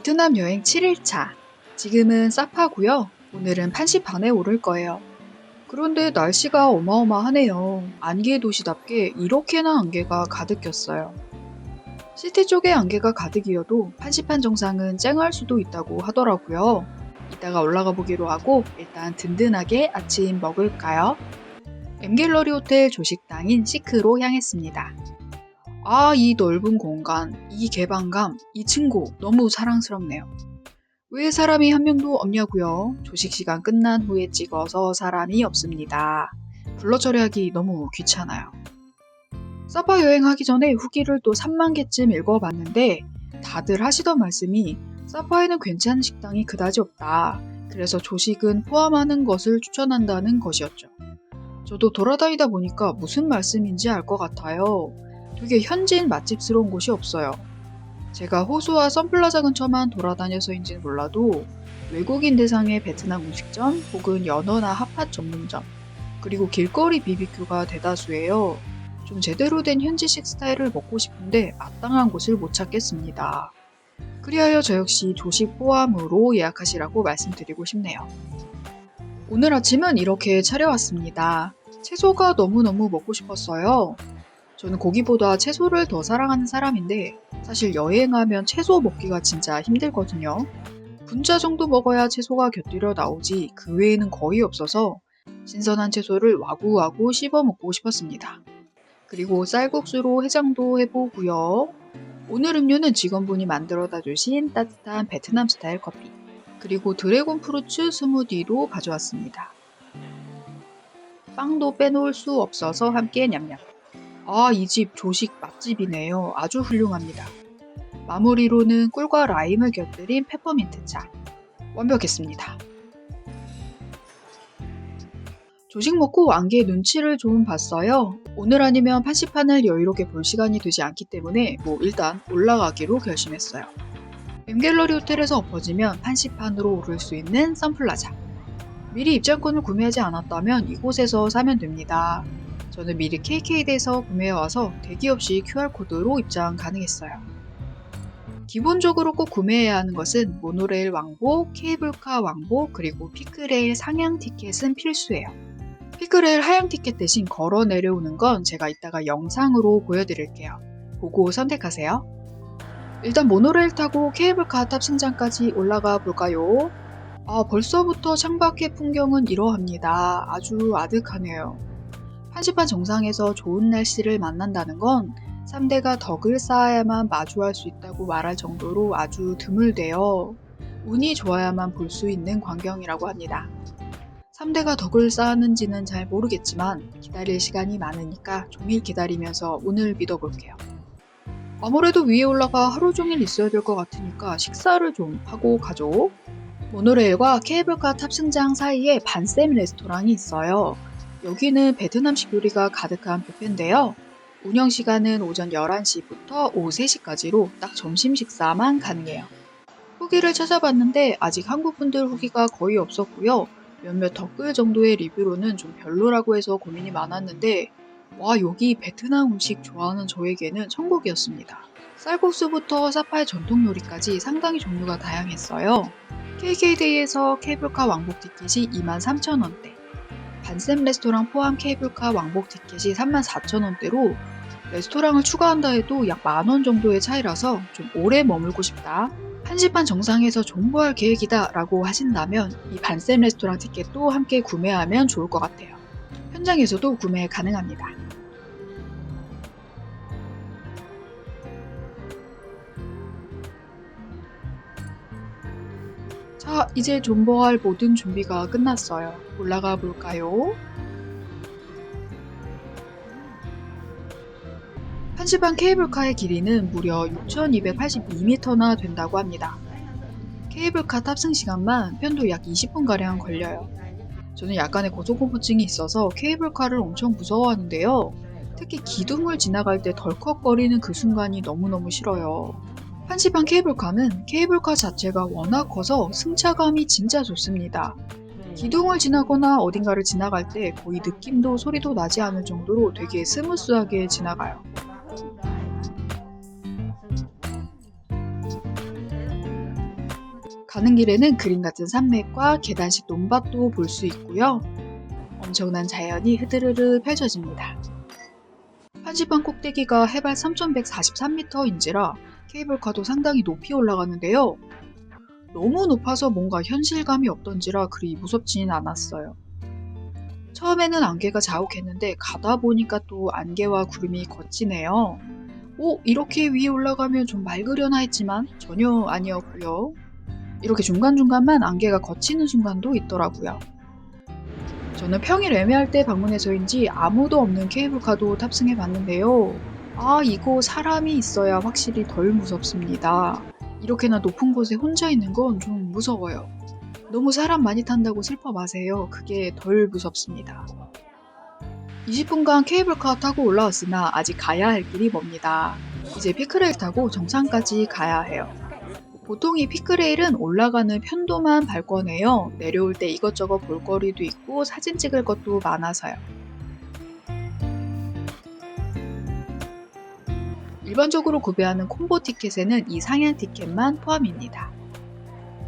베트남 여행 7일차. 지금은 사파고요. 오늘은 판시판에 오를 거예요. 그런데 날씨가 어마어마하네요. 안개 도시답게 이렇게나 안개가 가득 꼈어요. 시티 쪽에 안개가 가득이어도 판시판 정상은 쨍할 수도 있다고 하더라고요. 이따가 올라가 보기로 하고 일단 든든하게 아침 먹을까요? 엠갤러리 호텔 조식당인 시크로 향했습니다. 아, 이 넓은 공간, 이 개방감, 이 층고 너무 사랑스럽네요. 왜 사람이 한 명도 없냐고요? 조식 시간 끝난 후에 찍어서 사람이 없습니다. 불러 처리하기 너무 귀찮아요. 사파 여행하기 전에 후기를 또 3만 개쯤 읽어봤는데 다들 하시던 말씀이 사파에는 괜찮은 식당이 그다지 없다. 그래서 조식은 포함하는 것을 추천한다는 것이었죠. 저도 돌아다니다 보니까 무슨 말씀인지 알 것 같아요. 되게 현지인 맛집스러운 곳이 없어요. 제가 호수와 선플라자 근처만 돌아다녀서인지는 몰라도 외국인 대상의 베트남 음식점 혹은 연어나 핫팟 전문점 그리고 길거리 비비큐가 대다수예요. 좀 제대로 된 현지식 스타일을 먹고 싶은데 마땅한 곳을 못 찾겠습니다. 그리하여 저 역시 조식 포함으로 예약하시라고 말씀드리고 싶네요. 오늘 아침은 이렇게 차려왔습니다. 채소가 너무너무 먹고 싶었어요. 저는 고기보다 채소를 더 사랑하는 사람인데 사실 여행하면 채소 먹기가 진짜 힘들거든요. 분자 정도 먹어야 채소가 곁들여 나오지 그 외에는 거의 없어서 신선한 채소를 와구와구 씹어 먹고 싶었습니다. 그리고 쌀국수로 해장도 해보고요. 오늘 음료는 직원분이 만들어다 주신 따뜻한 베트남 스타일 커피 그리고 드래곤 프루츠 스무디로 가져왔습니다. 빵도 빼놓을 수 없어서 함께 냠냠. 아, 이 집 조식 맛집이네요. 아주 훌륭합니다. 마무리로는 꿀과 라임을 곁들인 페퍼민트 차. 완벽했습니다. 조식 먹고 안개 눈치를 좀 봤어요. 오늘 아니면 판시판을 여유롭게 볼 시간이 되지 않기 때문에 뭐 일단 올라가기로 결심했어요. 엠갤러리 호텔에서 엎어지면 판시판으로 오를 수 있는 선플라자. 미리 입장권을 구매하지 않았다면 이곳에서 사면 됩니다. 저는 미리 KK대에서 구매해와서 대기 없이 QR코드로 입장 가능했어요. 기본적으로 꼭 구매해야 하는 것은 모노레일 왕복, 케이블카 왕복, 그리고 피크레일 상향 티켓은 필수예요. 피크레일 하향 티켓 대신 걸어 내려오는 건 제가 이따가 영상으로 보여드릴게요. 보고 선택하세요. 일단 모노레일 타고 케이블카 탑승장까지 올라가 볼까요? 아, 벌써부터 창밖의 풍경은 이러합니다. 아주 아득하네요. 판시판 정상에서 좋은 날씨를 만난다는 건 3대가 덕을 쌓아야만 마주할 수 있다고 말할 정도로 아주 드물대요. 운이 좋아야만 볼 수 있는 광경이라고 합니다. 3대가 덕을 쌓았는지는 잘 모르겠지만 기다릴 시간이 많으니까 종일 기다리면서 운을 믿어볼게요. 아무래도 위에 올라가 하루 종일 있어야 될 것 같으니까 식사를 좀 하고 가죠. 모노레일과 케이블카 탑승장 사이에 반쌤 레스토랑이 있어요. 여기는 베트남식 요리가 가득한 뷔페인데요. 운영 시간은 오전 11시부터 오후 3시까지로 딱 점심 식사만 가능해요. 후기를 찾아봤는데 아직 한국 분들 후기가 거의 없었고요. 몇몇 덧글 정도의 리뷰로는 좀 별로라고 해서 고민이 많았는데 와 여기 베트남 음식 좋아하는 저에게는 천국이었습니다. 쌀국수부터 사파의 전통 요리까지 상당히 종류가 다양했어요. KK데이에서 케이블카 왕복 티켓이 23,000원대, 반샘 레스토랑 포함 케이블카 왕복 티켓이 34,000원대로 레스토랑을 추가한다 해도 약 만 원 정도의 차이라서 좀 오래 머물고 싶다. 한시판 정상에서 존버할 계획이다 라고 하신다면 이 반샘 레스토랑 티켓도 함께 구매하면 좋을 것 같아요. 현장에서도 구매 가능합니다. 자, 이제 존버할 모든 준비가 끝났어요. 올라가 볼까요? 한시반 케이블카의 길이는 무려 6,282m나 된다고 합니다. 케이블카 탑승 시간만 편도 약 20분가량 걸려요. 저는 약간의 고소공포증이 있어서 케이블카를 엄청 무서워하는데요. 특히 기둥을 지나갈 때 덜컥거리는 그 순간이 너무너무 싫어요. 한시반 케이블카는 케이블카 자체가 워낙 커서 승차감이 진짜 좋습니다. 기둥을 지나거나 어딘가를 지나갈 때 거의 느낌도 소리도 나지 않을 정도로 되게 스무스하게 지나가요. 가는 길에는 그림 같은 산맥과 계단식 논밭도 볼 수 있고요. 엄청난 자연이 흐드르르 펼쳐집니다. 한시판 꼭대기가 해발 3143m인지라 케이블카도 상당히 높이 올라가는데요. 너무 높아서 뭔가 현실감이 없던지라 그리 무섭지는 않았어요. 처음에는 안개가 자욱했는데 가다 보니까 또 안개와 구름이 거치네요. 오, 이렇게 위에 올라가면 좀 맑으려나 했지만 전혀 아니었고요. 이렇게 중간중간만 안개가 거치는 순간도 있더라고요. 저는 평일 애매할 때 방문해서인지 아무도 없는 케이블카도 탑승해 봤는데요. 아, 이거 사람이 있어야 확실히 덜 무섭습니다. 이렇게나 높은 곳에 혼자 있는 건 좀 무서워요. 너무 사람 많이 탄다고 슬퍼 마세요. 그게 덜 무섭습니다. 20분간 케이블카 타고 올라왔으나 아직 가야 할 길이 멉니다. 이제 피크레일 타고 정상까지 가야 해요. 보통 이 피크레일은 올라가는 편도만 밟 거네요. 내려올 때 이것저것 볼거리도 있고 사진 찍을 것도 많아서요. 일반적으로 구매하는 콤보 티켓에는 이 상향 티켓만 포함입니다.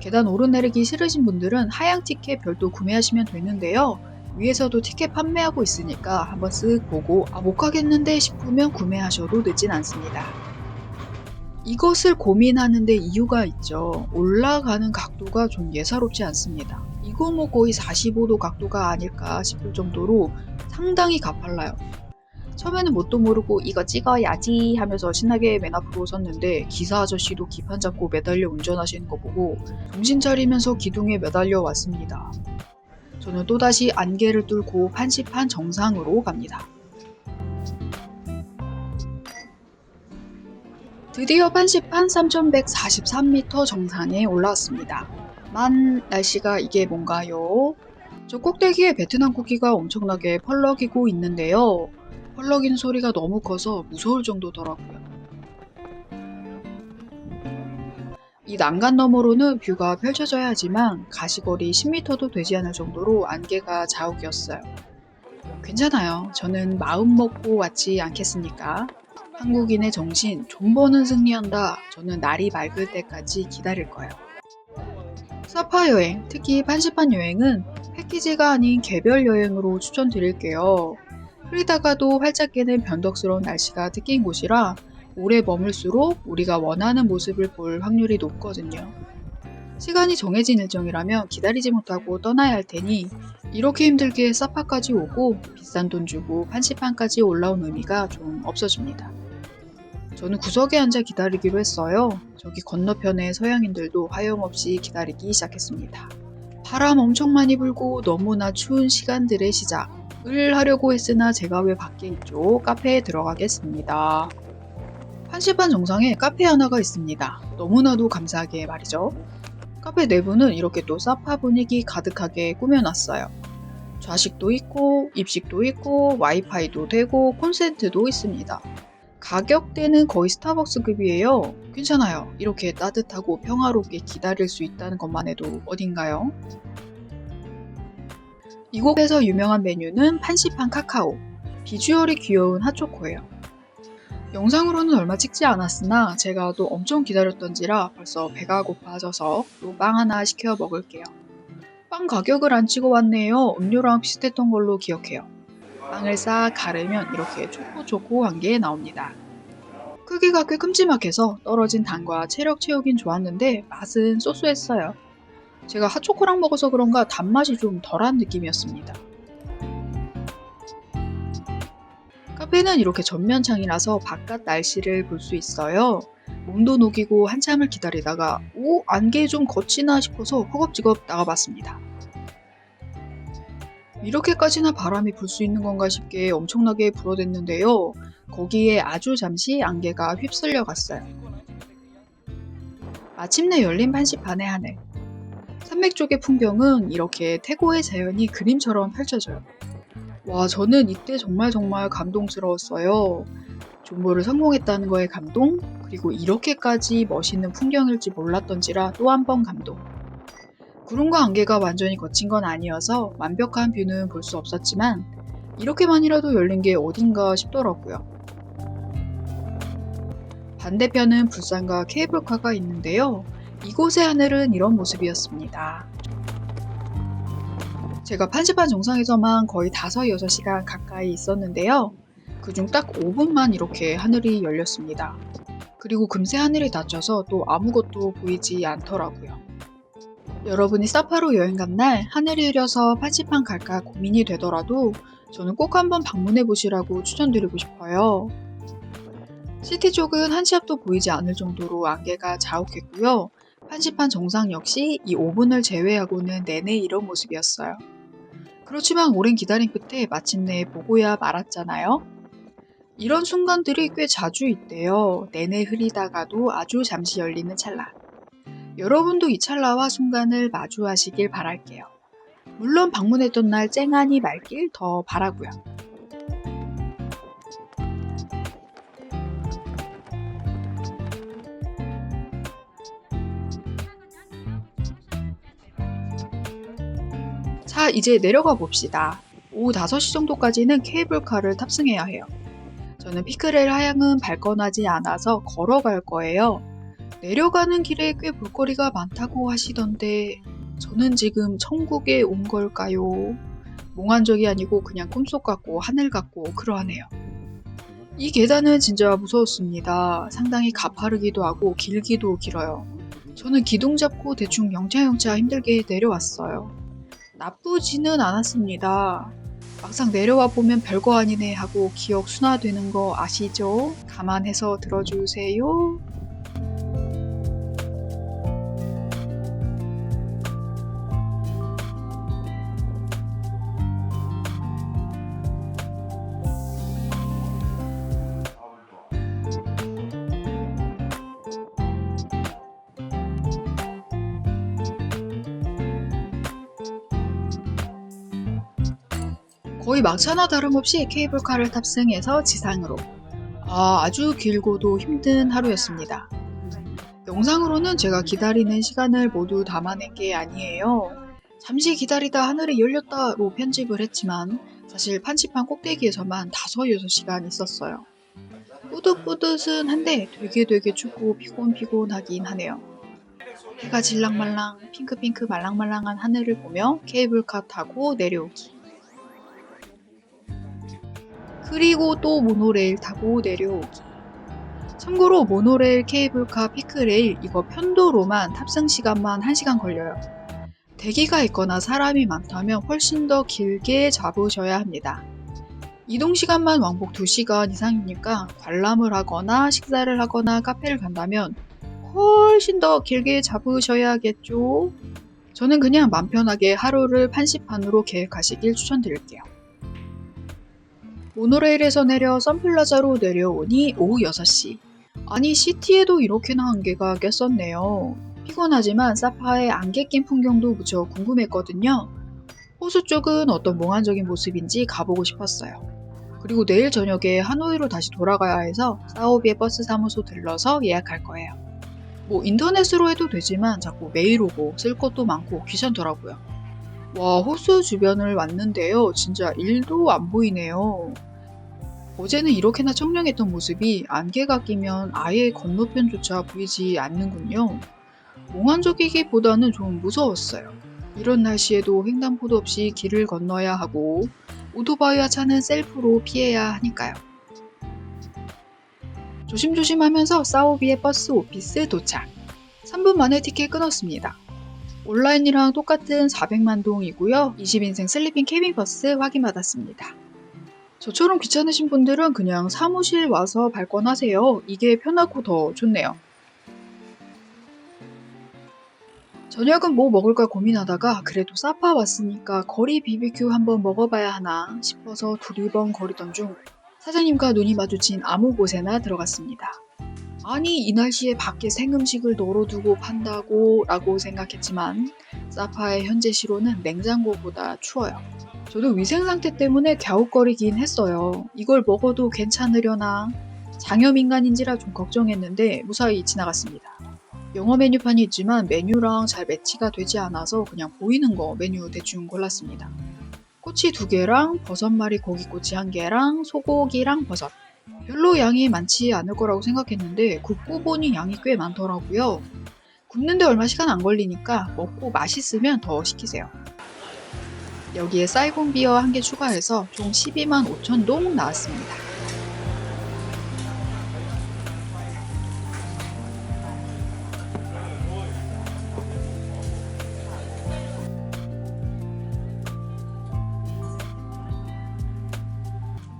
계단 오르내리기 싫으신 분들은 하향 티켓 별도 구매하시면 되는데요. 위에서도 티켓 판매하고 있으니까 한번 쓱 보고 아, 못 가겠는데 싶으면 구매하셔도 늦진 않습니다. 이것을 고민하는데 이유가 있죠. 올라가는 각도가 좀 예사롭지 않습니다. 이거 뭐 거의 45도 각도가 아닐까 싶을 정도로 상당히 가팔라요. 처음에는 뭣도 모르고 이거 찍어야지 하면서 신나게 맨 앞으로 섰는데 기사 아저씨도 기판 잡고 매달려 운전하시는 거 보고 정신 차리면서 기둥에 매달려 왔습니다. 저는 또다시 안개를 뚫고 판시판 정상으로 갑니다. 드디어 판시판 3143m 정상에 올라왔습니다. 만 날씨가 이게 뭔가요? 저 꼭대기에 베트남 국기가 엄청나게 펄럭이고 있는데요. 펄럭이는 소리가 너무 커서 무서울 정도더라고요. 이 난간 너머로는 뷰가 펼쳐져야 하지만 가시거리 10m도 되지 않을 정도로 안개가 자욱이었어요. 괜찮아요. 저는 마음 먹고 왔지 않겠습니까? 한국인의 정신, 돈 버는 승리한다. 저는 날이 맑을 때까지 기다릴 거예요. 사파 여행, 특히 판시판 여행은 패키지가 아닌 개별 여행으로 추천드릴게요. 흐리다가도 활짝 깨는 변덕스러운 날씨가 특기인 곳이라 오래 머물수록 우리가 원하는 모습을 볼 확률이 높거든요. 시간이 정해진 일정이라면 기다리지 못하고 떠나야 할 테니 이렇게 힘들게 사파까지 오고 비싼 돈 주고 판시판까지 올라온 의미가 좀 없어집니다. 저는 구석에 앉아 기다리기로 했어요. 저기 건너편의 서양인들도 하염없이 기다리기 시작했습니다. 바람 엄청 많이 불고 너무나 추운 시간들의 시작 을 하려고 했으나 제가 왜 밖에 있죠? 카페에 들어가겠습니다. 한시반 정상에 카페 하나가 있습니다. 너무나도 감사하게 말이죠. 카페 내부는 이렇게 또 사파 분위기 가득하게 꾸며놨어요. 좌식도 있고, 입식도 있고, 와이파이도 되고, 콘센트도 있습니다. 가격대는 거의 스타벅스급이에요. 괜찮아요. 이렇게 따뜻하고 평화롭게 기다릴 수 있다는 것만 해도 어딘가요? 이곳에서 유명한 메뉴는 판시판 카카오. 비주얼이 귀여운 핫초코예요. 영상으로는 얼마 찍지 않았으나 제가 또 엄청 기다렸던지라 벌써 배가 고파져서 또 빵 하나 시켜 먹을게요. 빵 가격을 안 찍어 왔네요. 음료랑 비슷했던 걸로 기억해요. 빵을 싹 가르면 이렇게 초코초코한 게 나옵니다. 크기가 꽤 큼지막해서 떨어진 당과 체력 채우긴 좋았는데 맛은 소소했어요. 제가 핫초코랑 먹어서 그런가 단맛이 좀 덜한 느낌이었습니다. 카페는 이렇게 전면창이라서 바깥 날씨를 볼 수 있어요. 몸도 녹이고 한참을 기다리다가 오 안개 좀 거치나 싶어서 허겁지겁 나가봤습니다. 이렇게까지나 바람이 불 수 있는 건가 싶게 엄청나게 불어댔는데요. 거기에 아주 잠시 안개가 휩쓸려 갔어요. 마침내 열린 판시판의 하늘. 산맥 쪽의 풍경은 이렇게 태고의 자연이 그림처럼 펼쳐져요. 와, 저는 이때 정말 정말 감동스러웠어요. 존버를 성공했다는 거에 감동, 그리고 이렇게까지 멋있는 풍경일지 몰랐던지라 또 한 번 감동. 구름과 안개가 완전히 거친 건 아니어서 완벽한 뷰는 볼 수 없었지만 이렇게만이라도 열린 게 어딘가 싶더라고요. 반대편은 불산과 케이블카가 있는데요. 이곳의 하늘은 이런 모습이었습니다. 제가 판시판 정상에서만 거의 5, 6시간 가까이 있었는데요. 그중 딱 5분만 이렇게 하늘이 열렸습니다. 그리고 금세 하늘이 닫혀서 또 아무것도 보이지 않더라고요. 여러분이 사파로 여행 간 날 하늘이 흐려서 판시판 갈까 고민이 되더라도 저는 꼭 한번 방문해 보시라고 추천드리고 싶어요. 시티 쪽은 한치 앞도 보이지 않을 정도로 안개가 자욱했고요. 판시판 정상 역시 이 5분을 제외하고는 내내 이런 모습이었어요. 그렇지만 오랜 기다림 끝에 마침내 보고야 말았잖아요. 이런 순간들이 꽤 자주 있대요. 내내 흐리다가도 아주 잠시 열리는 찰나. 여러분도 이 찰나와 순간을 마주하시길 바랄게요. 물론 방문했던 날 쨍하니 맑길 더 바라고요. 자, 이제 내려가 봅시다. 오후 5시 정도까지는 케이블카를 탑승해야 해요. 저는 피크렐 하양은 발권하지 않아서 걸어갈 거예요. 내려가는 길에 꽤 볼거리가 많다고 하시던데 저는 지금 천국에 온 걸까요? 몽환적이 아니고 그냥 꿈속 같고 하늘 같고 그러하네요. 이 계단은 진짜 무서웠습니다. 상당히 가파르기도 하고 길기도 길어요. 저는 기둥 잡고 대충 영차영차 힘들게 내려왔어요. 나쁘지는 않았습니다. 막상 내려와 보면 별거 아니네 하고 기억 순화되는 거 아시죠? 감안해서 들어주세요. 거의 막차나 다름없이 케이블카를 탑승해서 지상으로. 아, 아주 길고도 힘든 하루였습니다. 영상으로는 제가 기다리는 시간을 모두 담아낸 게 아니에요. 잠시 기다리다 하늘이 열렸다로 편집을 했지만 사실 판치판 꼭대기에서만 5, 6시간 있었어요. 뿌듯뿌듯은 한데 되게 되게 춥고 피곤피곤하긴 하네요. 해가 질랑말랑 핑크핑크 말랑말랑한 하늘을 보며 케이블카 타고 내려오기. 그리고 또 모노레일 타고 내려오기. 참고로 모노레일, 케이블카, 피크레일 이거 편도로만 탑승 시간만 1시간 걸려요. 대기가 있거나 사람이 많다면 훨씬 더 길게 잡으셔야 합니다. 이동 시간만 왕복 2시간 이상이니까 관람을 하거나 식사를 하거나 카페를 간다면 훨씬 더 길게 잡으셔야겠죠? 저는 그냥 맘 편하게 하루를 판시판으로 계획하시길 추천드릴게요. 모노레일에서 내려 선플라자로 내려오니 오후 6시. 아니 시티에도 이렇게나 안개가 꼈었네요. 피곤하지만 사파의 안개 낀 풍경도 무척 궁금했거든요. 호수 쪽은 어떤 몽환적인 모습인지 가보고 싶었어요. 그리고 내일 저녁에 하노이로 다시 돌아가야 해서 사오비의 버스 사무소 들러서 예약할 거예요. 뭐 인터넷으로 해도 되지만 자꾸 메일 오고 쓸 것도 많고 귀찮더라고요. 와 호수 주변을 왔는데요. 진짜 일도 안 보이네요. 어제는 이렇게나 청량했던 모습이 안개가 끼면 아예 건너편조차 보이지 않는군요. 몽환적이기보다는 좀 무서웠어요. 이런 날씨에도 횡단보도 없이 길을 건너야 하고 오토바이와 차는 셀프로 피해야 하니까요. 조심조심 하면서 사오비의 버스 오피스 도착. 3분 만에 티켓 끊었습니다. 온라인이랑 똑같은 400만 동이고요. 20인승 슬리핑 케빈 버스 확인받았습니다. 저처럼 귀찮으신 분들은 그냥 사무실 와서 발권하세요. 이게 편하고 더 좋네요. 저녁은 뭐 먹을까 고민하다가 그래도 사파 왔으니까 거리 BBQ 한번 먹어봐야 하나 싶어서 두리번 거리던 중 사장님과 눈이 마주친 아무 곳에나 들어갔습니다. 아니 이 날씨에 밖에 생음식을 널어두고 판다고 라고 생각했지만 사파의 현재 시로는 냉장고보다 추워요. 저도 위생 상태 때문에 갸웃거리긴 했어요. 이걸 먹어도 괜찮으려나 장염인간인지라 좀 걱정했는데 무사히 지나갔습니다. 영어 메뉴판이 있지만 메뉴랑 잘 매치가 되지 않아서 그냥 보이는 거 메뉴 대충 골랐습니다. 꼬치 두 개랑 버섯 말이 고기꼬치 한 개랑 소고기랑 버섯. 별로 양이 많지 않을 거라고 생각했는데 굽고 보니 양이 꽤 많더라고요. 굽는데 얼마 시간 안 걸리니까 먹고 맛있으면 더 시키세요. 여기에 사이곤 비어 한 개 추가해서 총 12만 5천 동 나왔습니다.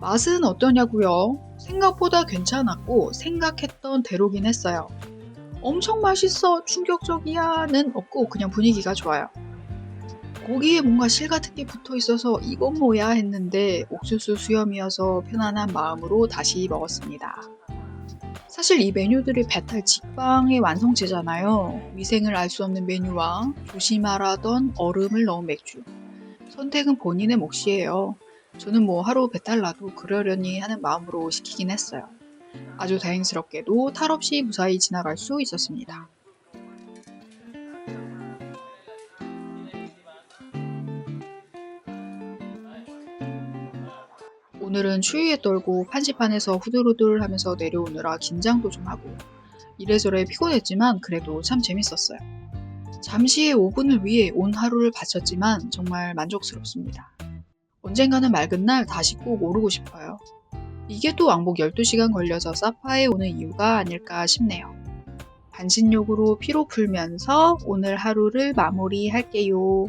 맛은 어떠냐고요? 생각보다 괜찮았고 생각했던 대로긴 했어요. 엄청 맛있어, 충격적이야는 없고 그냥 분위기가 좋아요. 고기에 뭔가 실 같은 게 붙어 있어서 이건 뭐야 했는데 옥수수 수염이어서 편안한 마음으로 다시 먹었습니다. 사실 이 메뉴들이 배탈 직방의 완성체잖아요. 위생을 알 수 없는 메뉴와 조심하라던 얼음을 넣은 맥주. 선택은 본인의 몫이에요. 저는 뭐 하루 배탈 나도 그러려니 하는 마음으로 시키긴 했어요. 아주 다행스럽게도 탈 없이 무사히 지나갈 수 있었습니다. 오늘은 추위에 떨고 판시판에서 후들후들 하면서 내려오느라 긴장도 좀 하고 이래저래 피곤했지만 그래도 참 재밌었어요. 잠시의 5분을 위해 온 하루를 바쳤지만 정말 만족스럽습니다. 언젠가는 맑은 날 다시 꼭 오르고 싶어요. 이게 또 왕복 12시간 걸려서 사파에 오는 이유가 아닐까 싶네요. 반신욕으로 피로 풀면서 오늘 하루를 마무리할게요.